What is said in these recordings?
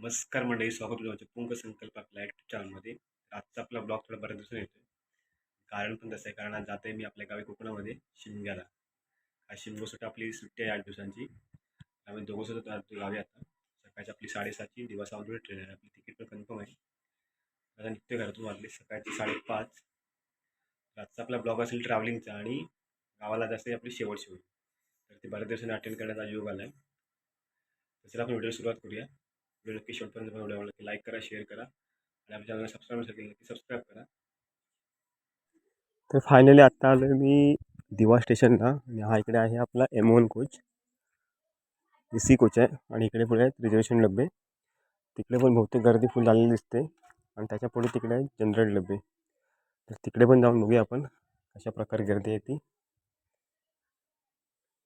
नमस्कार मंडळी स्वागत आहे तुमच्या पुंक संकल्प आपल्या यूट्यूब चॅनलमध्ये आजचा आपला ब्लॉग थोडा बऱ्याच दिवसाने येतो कारण पण तसं आहे कारण आज जाते मी आपल्या गावी कोकणामध्ये शिमग्याला. हा शिमगोसाठी आपली सुट्टी आहे आठ दिवसांची. आम्ही दोघं सुद्धा गावी आता. सकाळची आपली साडेसातची दिवस आवडून ट्रेन आहे. आपली तिकीट पण कन्फर्म आहे. आता निघतोय घरातून वाजले सकाळची साडेपाच. आजचा आपला ब्लॉग असेल ट्रॅव्हलिंगचा आणि गावाला जास्त आपली शेवटची होईल तर ते बऱ्याच दिवसांनी अटेंड करण्याचा योग आला आहे तसेच आपण व्हिडिओ सुरुवात करूया. व्हिडिओ नक्की शेवटपर्यंत बनवला आवडला की लाईक करा शेअर करा. आणि आमच्या चॅनलला सबस्क्राईब नसेल नक्की सबस्क्राईब करा. तर फायनली आत्ता आलो मी दिवा स्टेशनला आणि हा इकडे आहे आपला M one coach A C coach आहे. आणि इकडे पुढे आहेत रिझर्वेशन डबे तिकडे पण बहुतेक गर्दी फुल झालेली दिसते. आणि त्याच्या पुढे तिकडे आहे जनरल डबे तर तिकडे पण जाऊन बघूया आपण कशा प्रकारे गर्दी आहे ती.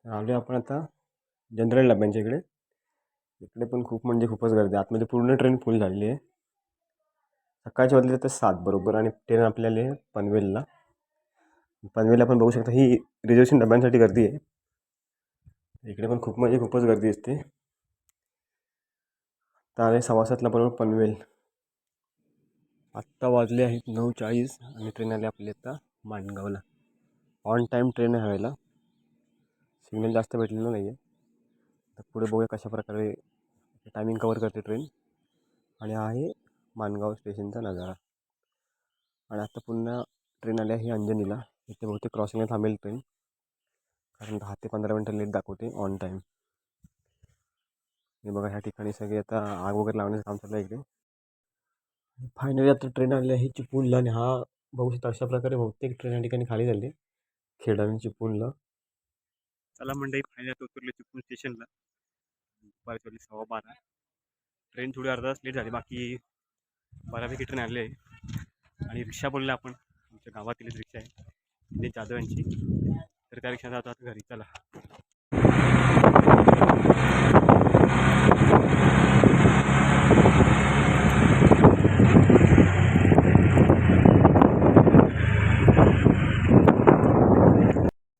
आलो आपण आता जनरल डब्यांच्या इकडे. इकडे पण खूप म्हणजे खूपच गर्दी आहे. आतमध्ये पूर्ण ट्रेन फुल झालेली आहे. सकाळच्या वाजले तर सात बरोबर आणि ट्रेन आपल्याला आहे पनवेलला. पनवेलला पण बघू शकता ही रिझर्वेशन डब्यांसाठी गर्दी आहे. इकडे पण खूप म्हणजे खूपच गर्दी असते तर आहे सव्वा सातला बरोबर पनवेल. आत्ता वाजले आहेत नऊ चाळीस आणि ट्रेन आली आपली आता माणगावला. ऑन टाईम ट्रेन आहे व्हायला सिग्नल जास्त भेटलेलं नाही आहे तर पुढे बघूया कशा प्रकारे टायमिंग कवर करते ट्रेन आणि हा आहे माणगाव स्टेशनचा नजारा. आणि आता पुन्हा ट्रेन आली आहे अंजनीला. इथे बहुतेक क्रॉसिंगला थांबेल ट्रेन कारण दहा ते पंधरा मिनटं लेट दाखवते ऑन टाईम हे बघा ह्या ठिकाणी सगळे आता आग वगैरे लावण्याचं काम चाललं आहे इकडे. फायनली आता ट्रेन आली आहे चिपळूणला आणि हा बघू शकता अशा प्रकारे बहुतेक ट्रेन या ठिकाणी खाली झाली. खेड आणि चिपळूणला. चला मंडळी फायनली उतरले चिपळूण स्टेशनला वेळी सव्वा बारा. ट्रेन थोडी अर्धा तास लेट झाली बाकी बऱ्यापैकी ट्रेन आले. आहे आणि रिक्षा बोलले आपण आमच्या गावातीलच रिक्षा आहे दिनेश जाधव यांची. तर त्या रिक्षा जातो आता घरी चला.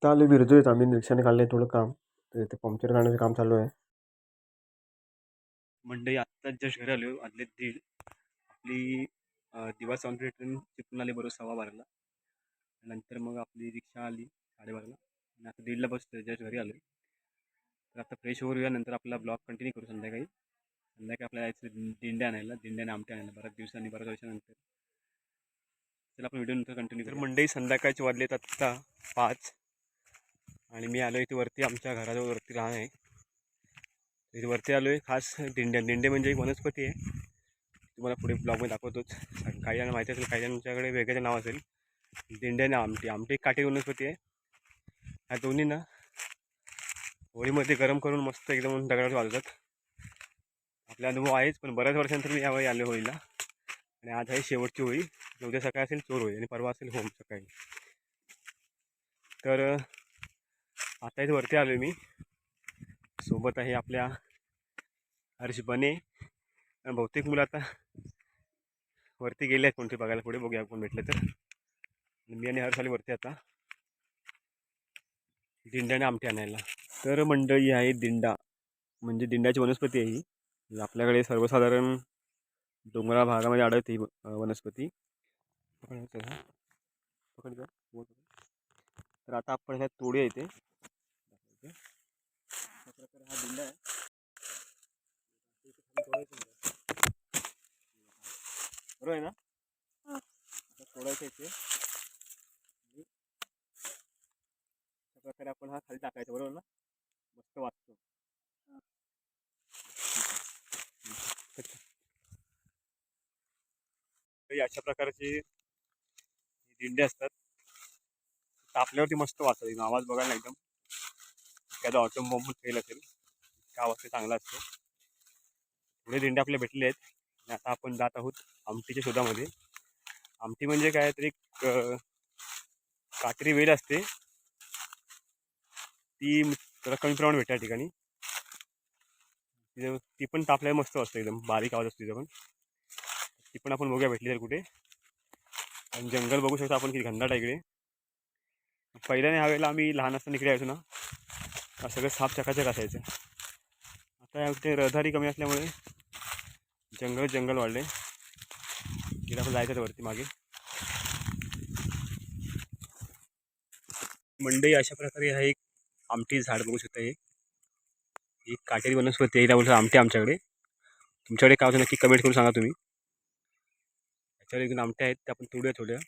चालू बिरजो येत. आम्ही रिक्षाने काढले थोडं काम. तर इथे पंक्चर काढण्याचं काम चालू आहे. मंडई आत्ताच जस्ट घरी आलो आदले दीड. आपली दिवा सावंतवाडी ट्रेन चिपळूण आली बरोबर सव्वा बाराला. नंतर मग आपली रिक्षा आली साडेबाराला आणि आता दीडला बस जस्ट घरी आलो तर आता फ्रेश होऊया नंतर आपला ब्लॉग कंटिन्यू करू संध्याकाळी. संध्याकाळी आपल्याला यायचं दिंड्या आणायला दिंड्याने आमटे आणायला बऱ्याच दिवसांनी बऱ्याच वर्षानंतर. चला आपण व्हिडिओ नंतर कंटिन्यू तर मंडई संध्याकाळचे वाजलेत आत्ता पाच. आणि मी आलो इथे वरती आमच्या घराजवळ वरती राहणं. आहे इथे वरती आलो आहे खास दिंड्या दिंडे म्हणजे एक वनस्पती आहे. तुम्हाला पुढे ब्लॉगमध्ये दाखवतोच काही जणांना माहिती असेल काही जणांच्याकडे वेगळं नाव असेल. दिंड्याने आमटी. आमटी एक काठी वनस्पती आहे. ह्या दोन्ही ना होळीमध्ये गरम करून मस्त एकदम दगडावर वाजतात आपला अनुभव आहेच पण बऱ्याच वर्षानंतर मी यावेळी आलो होळीला. आणि आज आहे शेवटची होळी. उद्या सकाळी असेल चोर होळी आणि परवा असेल होम सकाळी. तर आता इथे वरती आलो मी. सोबत आहे आपल्या हर्ष बने आणि बहुतेक मुलं आता वरती गेले आहेत कोणते बघायला पुढे बघूया कोण भेटले तर. मी आणि हर्ष आले वरती आता. दिंड्याने आमटे आणायला. तर मंडळी आहे दिंडा. म्हणजे दिंड्याची वनस्पती आहे ही. म्हणजे आपल्याकडे सर्वसाधारण डोंगराळ भागामध्ये आढळते ही वनस्पती. तर आता आपण ह्या तोडी आहे हा दिंडा आहे इथे खाली तोडायचं आहे. बरोबर आहे ना? आता तोडायचं इथे अशा प्रकारे आपण हा खाली टाकायचा बरोबर ना? मस्त वाचतो अशा प्रकारचे दिंडे असतात. तापल्यावरती मस्त वाचतात आवाज बघायला एकदम. एखादा ऑटोमोबाईल फेल असेल त्या आवाज ते चांगला असतो. पुढे दिंडे आपले भेटले आहेत. आणि आता आपण जात आहोत आमटीच्या शोधामध्ये. आमटी म्हणजे काय तरी एक कात्री वेल असते. ती जरा कमी प्रमाणात भेटते या ठिकाणी. तिथं- ती पण तापल्यावर मस्त असतं एकदम. बारीक आवाज असतो तिथं पण. ती पण आपण बघूया भेटली तर कुठे. आणि जंगल बघू शकतो आपण किती घनदाट आहे इकडे. पहिल्याने ह्या वेळेला आम्ही लहान असताना इकडे यायचो ना. सगळं साफ चकाचक असायचं. आता या रहदारी कमी असल्यामुळे जंगल जंगल वाढले. इकडे आपण जायचं वरती मागे. मंडई अशा प्रकारे हा एक आमटी झाड बघू शकता हे. एक काटेरी वनस्पती आहे बोलतो आमटे आमच्याकडे. तुमच्याकडे काय होतं नक्की कमेंट करून सांगा तुम्ही. याच्यावर एकदम आमट्या आहेत त्या आपण तोडूया थोड्या.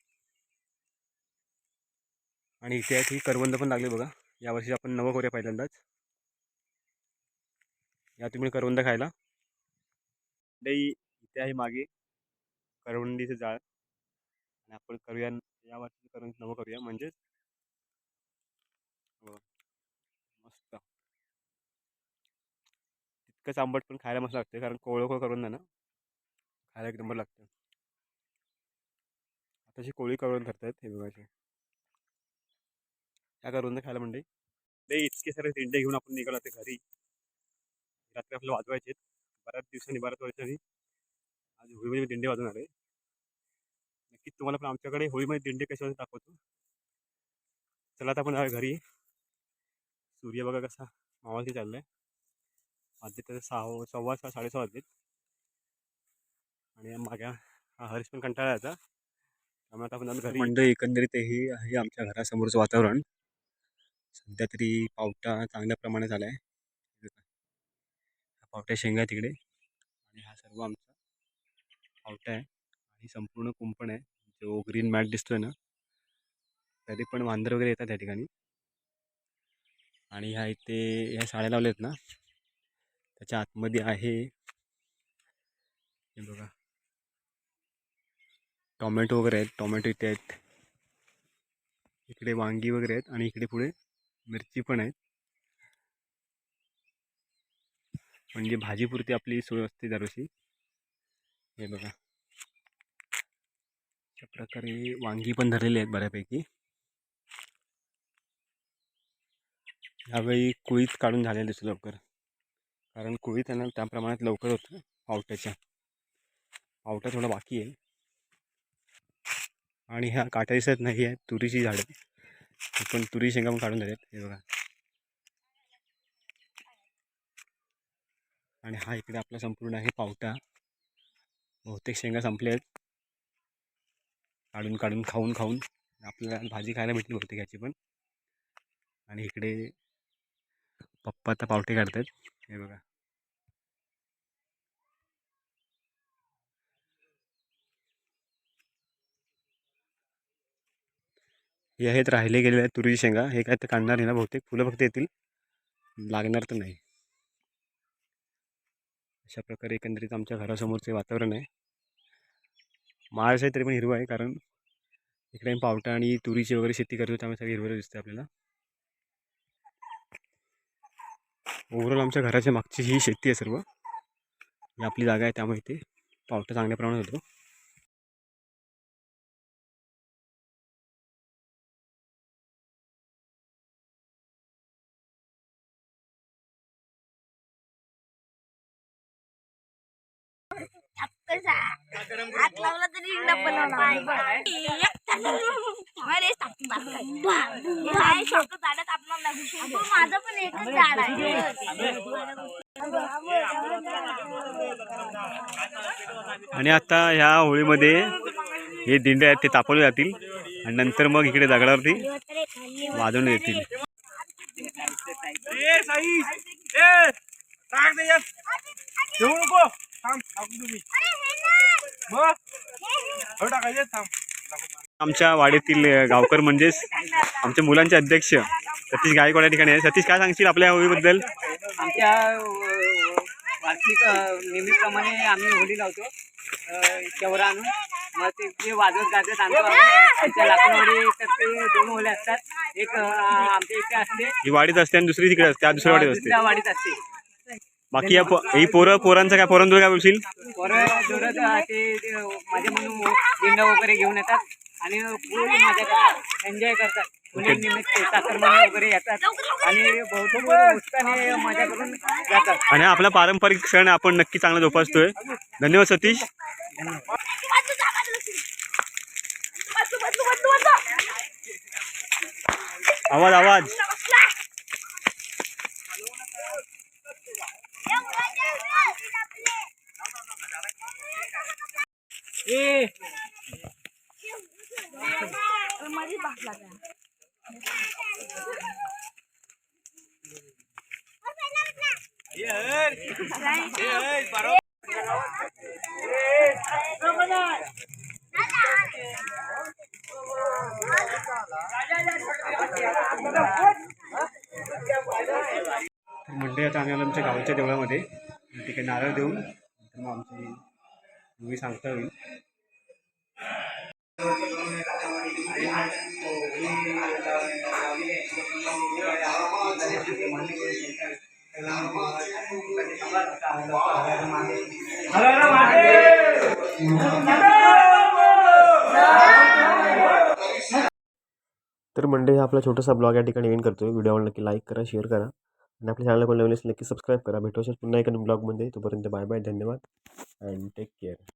आणि इथे आहेत ही करवंद पण लागले बघा. यावर्षी आपण नवं करूया पहिल्यांदाच. या तुम्ही करवंद खायला. मंडई इथे आहे मागे. करवंडीचं जाळ. आणि आपण करूया या वर्षी करून नवं करूया. म्हणजेच हो. मस्त. तितकंच आंबट पण खायला मस्त लागते कारण कोवळं कोवळं करून ना खायला एक नंबर लागतं आताशी कोळी करून धरतात हे बघायचे त्या करून खायला म्हणजे ते इतके सारे दिंडे घेऊन आपण निघालो ते घरी. रात्री आपल्याला वाजवायचे बऱ्याच दिवसांनी बऱ्याच वर्षांनी आज होळीमध्ये दिंडे वाजवणार आहे. नक्कीच तुम्हाला पण आमच्याकडे होळीमध्ये दिंडे कसे दाखवतो. चला आता आपण घरी सूर्य बघा कसा मावळती चाललाय. वाजले त्याचे सहा सव्वा सहा साडेसहा वाजलेत. आणि माझ्या हा हरीश पण कंटाळा याचा त्यामुळे आता आपण घरी मंडळी एकंदरीत हे आहे आमच्या घरासमोरचं वातावरण. सध्या तरी पावटा चांगल्या प्रमाणात झाला आहे पावट्या शेंगा तिकडे. आणि हा सर्व आमचा पावटा आहे. आणि संपूर्ण कुंपण आहे. जो ग्रीन मॅट दिसतोय ना तरी पण वांदर वगैरे येतात त्या ठिकाणी. आणि ह्या इथे ह्या साड्या लावल्या आहेत ना त्याच्या आतमध्ये आहे हे बघा. टोमॅटो वगैरे आहेत. टोमॅटो इथे आहेत. इकडे वांगी वगैरे आहेत. आणि इकडे पुढे मिरची पण आहेत. म्हणजे भाजीपुरती आपली सोय असते दरवर्षी. हे बघा. अशा प्रकारे वांगी पण धरलेली आहेत बऱ्यापैकी. यावेळी कुळीत काढून झालेलं दिसतो लवकर. कारण कुळीत आहे ना त्या प्रमाणात लवकर होतं पावट्याच्या. पावटा थोडा बाकी आहे. आणि ह्या काट्या दिसत नाही आहे तुरीची झाडं. पण तुरी शेंगा पण काढून झाल्यात हे बघा. आणि हा इकडे आपला संपूर्ण आहे पावटा. बहुतेक शेंगा संपल्या आहेत. काढून काढून खाऊन खाऊन आपल्याला भाजी खायला भेटली बहुतेक याची पण. आणि इकडे पप्पा आता पावटे काढतात हे बघा. हे आहेत राहिले गेलेले आहेत तुरीची शेंगा. हे काय तर काढणार नाही ना बहुतेक? फुलं फक्त येतील. लागणार तर नाही. अशा प्रकारे एकंदरीत आमच्या घरासमोरचे वातावरण आहे. माळच आहे तरी पण हिरवं आहे कारण इकडे आम्ही पावटा आणि तुरीची वगैरे शेती करतो त्यामुळे सगळी हिरवं दिसते आपल्याला. ओव्हरऑल आमच्या घराच्या मागची ही शेती आहे सर्व. ही आपली जागा आहे त्यामुळे इथे पावटा चांगल्या प्रमाणात होतो. हात लावला तरी माझं पण एकच झाड आहे. आणि आता ह्या होळीमध्ये हे दिंडे आहेत ते तापवले जातील. आणि नंतर मग इकडे दगडावरती वाजवण्यात येतील. आमच्या वाडीतील गावकर म्हणजेच आमच्या मुलांचे अध्यक्ष सतीश गायकवाड या ठिकाणी आहे सतीश काय सांगशील आपल्या होळीबद्दल आमच्या वार्षिक नेहमीप्रमाणे आम्ही होळी लावतो. केवढा आणून. मग ते जे वाजवत गाजत आणतो. आमच्या लाकूडवाडी तर ते दोन होळी असतात. एक आमच्या इथे असते. ही वाडीत असते आणि दुसरी तिकडे असते. त्या दुसऱ्या वाडीत असते. वाडीत असते. बाकी या पो- ही पोरं पोरांचं काय पोरांचं काय बोलशील? पोरं जोरात अ, ते ते माझे म्हणून दिंड वगैरे घेऊन येतात आणि फुल मजा करतात एन्जॉय करतात. पुणे निमित्त साखरमणी वगैरे येतात आणि बहुतेक उत्साहाने मजा करून जातात. आणि हा आपला पारंपरिक सण आपण नक्की चांगला जोपासतोय. धन्यवाद सतीश. आवाज आवाज. ए मध्ये भाग लागला तर मंडळी आम्ही आलो आमच्या गावच्या देवळामध्ये. तिकडे नारळ देऊन नंतर मग आमची मूवी सांगता होईल तर मंडे हा आपला छोटासा ब्लॉग या ठिकाणी एंड करतो व्हिडिओ आवडला की लाईक करा शेअर करा. आणि आपल्या चॅनलला कोण नवीन असेल नक्की सबस्क्राईब करा. भेटू असेच पुन्हा एका ब्लॉगमध्ये तोपर्यंत बाय बाय धन्यवाद. And take care